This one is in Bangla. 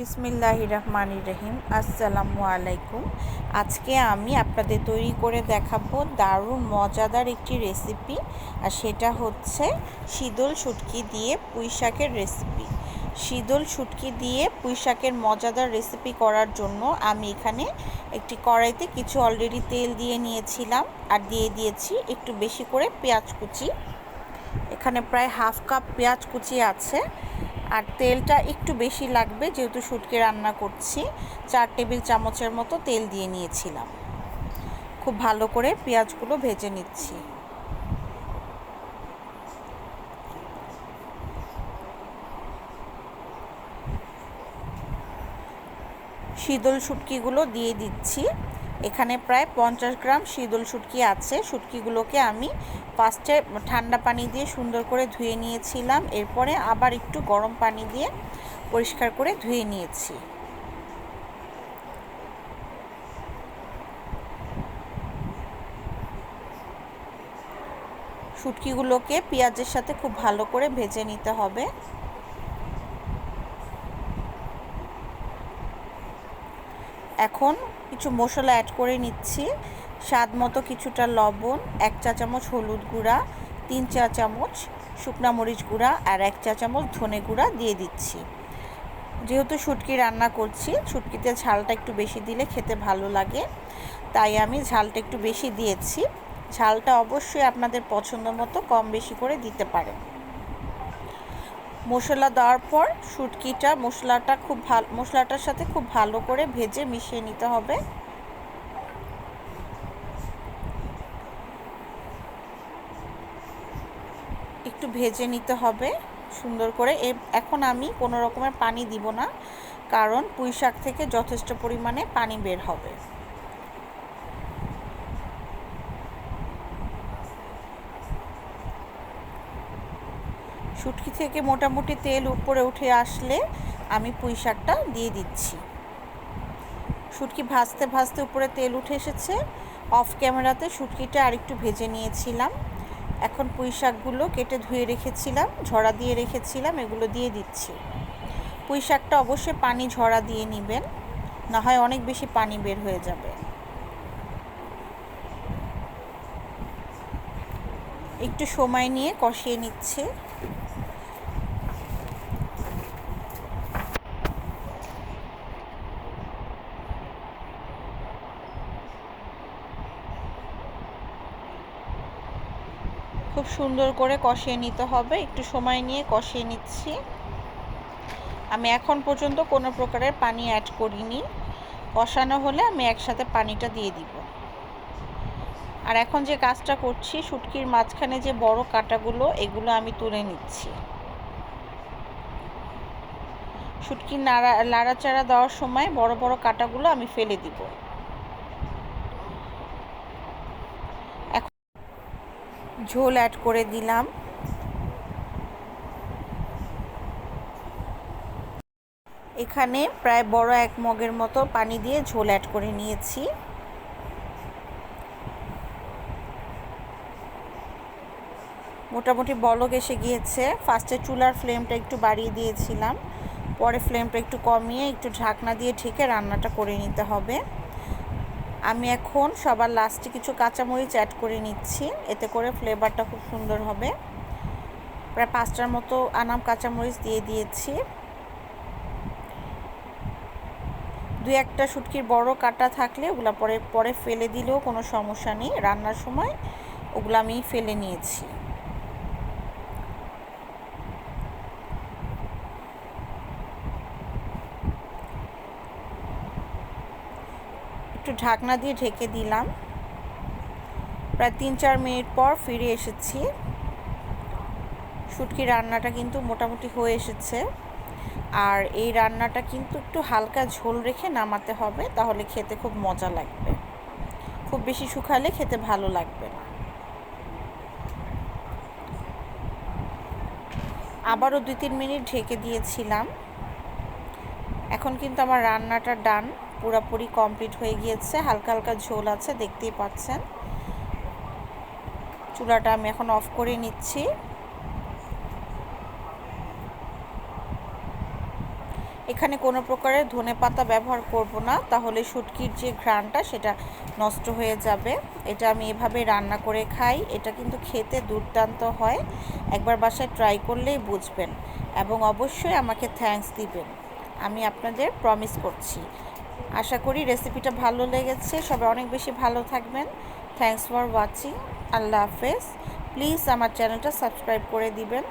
বিসমিল্লাহ রহমান রহিম। আসসালামু আলাইকুম। আজকে আমি আপনাদের তৈরি করে দেখাবো দারুণ, মজাদার একটি রেসিপি, আর সেটা হচ্ছে শীতল শুটকি দিয়ে পুঁই শাকের রেসিপি। শীতল শুটকি দিয়ে পুঁই শাকের মজাদার রেসিপি করার জন্য আমি এখানে একটি কড়াইতে কিছু অলরেডি তেল দিয়ে নিয়েছিলাম, আর দিয়ে দিয়েছি একটু বেশি করে পেঁয়াজ কুচি। এখানে প্রায় হাফ কাপ পেঁয়াজ কুচি আছে। আর তেলটা একটু বেশি লাগবে, যেহেতু শুটকি রান্না করছি। চার টেবিল চামচের মতো তেল দিয়ে নিয়েছিলাম। খুব ভালো করে পেঁয়াজগুলো ভেজে নিচ্ছি। শীতল শুটকিগুলো দিয়ে দিচ্ছি। এখানে প্রায় পঞ্চাশ গ্রাম শীতল শুটকি আছে। শুটকিগুলোকে আমি ফার্স্টে ঠান্ডা পানি দিয়ে সুন্দর করে ধুয়ে নিয়েছিলাম। এরপরে আবার একটু গরম পানি দিয়ে পরিষ্কার করে ধুয়ে নিয়েছি। শুটকিগুলোকে পেঁয়াজের সাথে খুব ভালো করে ভেজে নিতে হবে। এখন কিছু মশলা অ্যাড করে নিচ্ছি। স্বাদ মতো কিছুটা লবণ, এক চা চামচ হলুদ গুঁড়া, তিন চা চামচ শুকনা মরিচ গুঁড়া আর এক চা চামচ ধনে গুঁড়া দিয়ে দিচ্ছি। যেহেতু শুটকি রান্না করছি, শুটকিতে ঝালটা একটু বেশি দিলে খেতে ভালো লাগে। তাই আমি ঝালটা একটু বেশি দিয়েছি। ঝালটা অবশ্যই আপনাদের পছন্দ মতো কম বেশি করে দিতে পারেন। মশলা দেওয়ার পর শুটকিটা মশলাটা খুব ভালো, মশলাটার সাথে খুব ভালো করে ভেজে মিশিয়ে নিতে হবে। একটু ভেজে নিতে হবে সুন্দর করে। এখন আমি কোনো রকমের পানি দিব না, কারণ পুঁই শাক থেকে যথেষ্ট পরিমাণে পানি বের হবে। শুটকি থেকে মোটামুটি তেল উপরে উঠে আসলে আমি পুঁই শাকটা দিয়ে দিচ্ছি। শুটকি ভাজতে ভাজতে উপরে তেল উঠে এসেছে। অফ ক্যামেরাতে শুটকিটা আরেকটু ভেজে নিয়েছিলাম। এখন পুঁই শাকগুলো কেটে ধুয়ে রেখেছিলাম, ঝরা দিয়ে রেখেছিলাম, এগুলো দিয়ে দিচ্ছি। পুঁই শাকটা অবশ্যই পানি ঝরা দিয়ে নেবেন, না হয় অনেক বেশি পানি বের হয়ে যাবে। একটু সময় নিয়ে কষিয়ে নিচ্ছে। খুব সুন্দর করে কষিয়ে নিতে হবে। একটু সময় নিয়ে কষিয়ে নিচ্ছি। আমি এখন পর্যন্ত কোনো প্রকারের পানি অ্যাড করিনি। কষানো হলে আমি একসাথে পানিটা দিয়ে দিব। আর এখন যে কাজটা করছি, শুটকির মাঝখানে যে বড় কাটাগুলো, এগুলো আমি তুলে নিচ্ছি। শুটকি নাড়া লাড়াচাড়া দেওয়ার সময় বড় বড় কাটাগুলো আমি ফেলে দিব। ঝোল অ্যাড করে দিলাম। এখানে প্রায় বড় এক মগের মতো পানি দিয়ে ঝোল অ্যাড করে নিয়েছি। মোটামুটি বলক এসে গিয়েছে। ফার্স্টে চুলার ফ্লেমটা একটু বাড়িয়ে দিয়েছিলাম। পরে ফ্লেমটা একটু কমিয়ে একটু ঢাকনা দিয়ে ঢেকে রান্নাটা করে নিতে হবে। আমি এখন সবার লাস্টে কিছু কাঁচামরিচ অ্যাড করে নিচ্ছি। এতে করে ফ্লেভারটা খুব সুন্দর হবে। প্রায় পাঁচটার মতো আনাম কাঁচামরিচ দিয়ে দিয়েছি। দু একটা শুটকির বড় কাটা থাকলে ওগুলো পরে পরে ফেলে দিলেও কোনো সমস্যা নেই। রান্নার সময় ওগুলো আমি ফেলে নিয়েছি। একটু ঢাকনা দিয়ে ঢেকে দিলাম। প্রায় তিন চার মিনিট পর ফিরে এসেছি। শুটকি রান্নাটা কিন্তু মোটামুটি হয়ে এসেছে। আর এই রান্নাটা কিন্তু একটু হালকা ঝোল রেখে নামাতে হবে, তাহলে খেতে খুব মজা লাগবে। খুব বেশি শুকালে খেতে ভালো লাগবে না। আবারও দুই তিন মিনিট ঢেকে দিয়েছিলাম। এখন কিন্তু আমার রান্নাটা ডান। পুরোপুরি কমপ্লিট হয়ে গিয়েছে। হালকা হালকা ঝোল আছে, দেখতেই পাচ্ছেন। চুলাটা আমি এখন অফ করে নিচ্ছি। এখানে কোনো প্রকারের ধনে পাতা ব্যবহার করব না, তাহলে শুটকির যে ঘ্রাণটা সেটা নষ্ট হয়ে যাবে। এটা আমি এভাবে রান্না করে খাই, এটা কিন্তু খেতে দুর্দান্ত হয়। একবার বাসায় ট্রাই করলেই বুঝবেন এবং অবশ্যই আমাকে থ্যাঙ্কস দিবেন। আমি আপনাদের প্রমিস করছি। আশা করি রেসিপিটা ভালো লেগেছে। সবাই অনেক বেশি ভালো থাকবেন। থ্যাংকস ফর ওয়াচিং আল্লাহ হাফেজ। প্লিজ আমার চ্যানেলটা সাবস্ক্রাইব করে দিবেন।